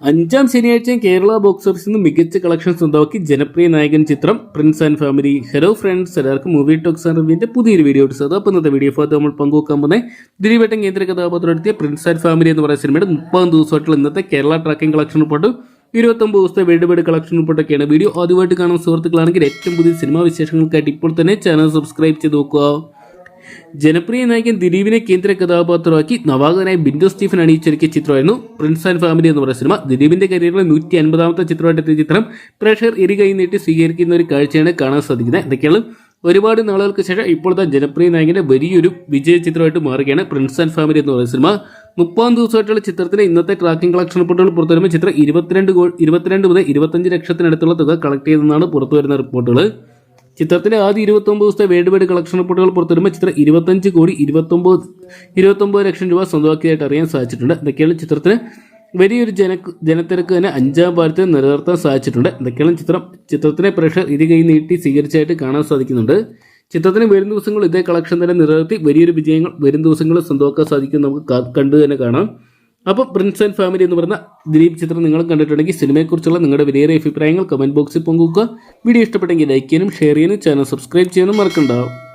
അഞ്ചാം ശനിയാഴ്ചയും കേരള ബോക്സ് ഓഫീസിൽ നിന്ന് മികച്ച കളക്ഷൻ സ്വന്തമാക്കി ജനപ്രിയ നായകൻ ചിത്രം Prince and Family hello friends എല്ലാവർക്കും മൂവി ടോക്സ് റിവ്യൂവിന്റെ പുതിയൊരു വീഡിയോ എടുത്തത് അപ്പോൾ ഇന്നത്തെ വീഡിയോ ഭാഗത്ത് നമ്മൾ പങ്കുവെക്കാൻ പോകുന്നത് ദിലീപേട്ടൻ കേന്ദ്ര കഥാപാത്രം എടുത്തിയ പ്രിൻസ് ആൻഡ് ഫാമിലി എന്ന് പറയുന്ന സിനിമയുടെ മുപ്പതാം ദിവസമായിട്ടുള്ള ഇന്നത്തെ കേരള ട്രാക്കിംഗ് കളക്ഷൻ റിപ്പോർട്ട് ഇരുപത്തൊമ്പത് ദിവസത്തെ വേൾഡ് കളക്ഷൻ റിപ്പോർട്ടൊക്കെയാണ് വീഡിയോ ആദ്യമായിട്ട് കാണുന്ന സുഹൃത്തുക്കളാണെങ്കിൽ ഏറ്റവും പുതിയ സിനിമാ വിശേഷങ്ങൾക്കായിട്ട് ഇപ്പോൾ തന്നെ ചാനൽ സബ്സ്ക്രൈബ് ചെയ്ത് നോക്കുക. ജനപ്രിയ നായകൻ ദിലീപിനെ കേന്ദ്ര കഥാപാത്രമാക്കി നവാഗതനായ ബിന്ദു സ്റ്റീഫൻ അണിയിച്ചൊരുക്കിയ ചിത്രമായിരുന്നു പ്രിൻസ് ആൻഡ് ഫാമിലി എന്ന് പറയുന്ന സിനിമ. ദിലീപിന്റെ കരിയറിലെ നൂറ്റി അൻപതാമത്തെ ചിത്രമായിട്ട് എത്തിയ ചിത്രം പ്രേക്ഷകർ ഇരുകൈ നീട്ടി സ്വീകരിക്കുന്ന ഒരു കാഴ്ചയാണ് കാണാൻ സാധിക്കുന്നത്. എന്തൊക്കെയാണ് ഒരുപാട് നാളുകൾക്ക് ശേഷം ഇപ്പോഴത്തെ ജനപ്രിയ നായകന്റെ വലിയൊരു വിജയ ചിത്രമായിട്ട് മാറുകയാണ് പ്രിൻസ് ആൻഡ് ഫാമിലി എന്ന് പറയുന്ന സിനിമ. മുപ്പതാം ദിവസമായിട്ടുള്ള ചിത്രത്തിന് ഇന്നത്തെ ട്രാക്കിംഗ് കളക്ഷൻ റിപ്പോർട്ടുകൾ പുറത്തുവരുമ്പോൾ ചിത്രം ഇരുപത്തിരണ്ട് ഇരുപത്തിരണ്ട് മുതൽ ഇരുപത്തഞ്ച് ലക്ഷത്തിനടുത്തുള്ള തുക കളക്ട് ചെയ്തെന്നാണ് പുറത്തുവരുന്ന റിപ്പോർട്ടുകൾ ചിത്രത്തിന്റെ ആദ്യ ഇരുപത്തൊമ്പത് ദിവസത്തെ വേൾഡ് വൈഡ് കളക്ഷൻ റിപ്പോർട്ടുകൾ പുറത്തുവരുമ്പോൾ ചിത്രം ഇരുപത്തഞ്ച് കോടി ഇരുപത്തൊമ്പത് ഇരുപത്തൊമ്പത് ലക്ഷം രൂപ സ്വന്തമാക്കിയതായിട്ട് അറിയാൻ സാധിച്ചിട്ടുണ്ട്. ഇതൊക്കെയാണ് ചിത്രത്തിന് വലിയൊരു ജന ജനത്തിരക്ക് തന്നെ അഞ്ചാം ഭാരത്തിൽ നിലനിർത്താൻ സാധിച്ചിട്ടുണ്ട്. ഇതൊക്കെയാണ് ചിത്രം. ചിത്രത്തിലെ പ്രേക്ഷകർ ഇത് കൈ നീട്ടി സ്വീകരിച്ചായിട്ട് കാണാൻ സാധിക്കുന്നുണ്ട്. ചിത്രത്തിന് വരും ദിവസങ്ങൾ ഇതേ കളക്ഷൻ തന്നെ നിലനിർത്തി വലിയൊരു വിജയങ്ങൾ വരും ദിവസങ്ങളിൽ സ്വന്തമാക്കാൻ സാധിക്കും നമുക്ക് കണ്ടു തന്നെ കാണാം. അപ്പോൾ പ്രിൻസ് ആൻഡ് ഫാമിലി എന്ന് പറയുന്ന ദിലീപ് ചിത്രം നിങ്ങൾ കണ്ടിട്ടുണ്ടെങ്കിൽ സിനിമയെക്കുറിച്ചുള്ള നിങ്ങളുടെ വിലയേറിയ അഭിപ്രായങ്ങൾ കമന്റ് ബോക്സിൽ പങ്കുവെക്കുക. വീഡിയോ ഇഷ്ടപ്പെട്ടെങ്കിൽ ലൈക്ക് ചെയ്യാനും ഷെയർ ചെയ്യാനും ചാനൽ സബ്സ്ക്രൈബ് ചെയ്യാനും മറക്കണ്ടാവും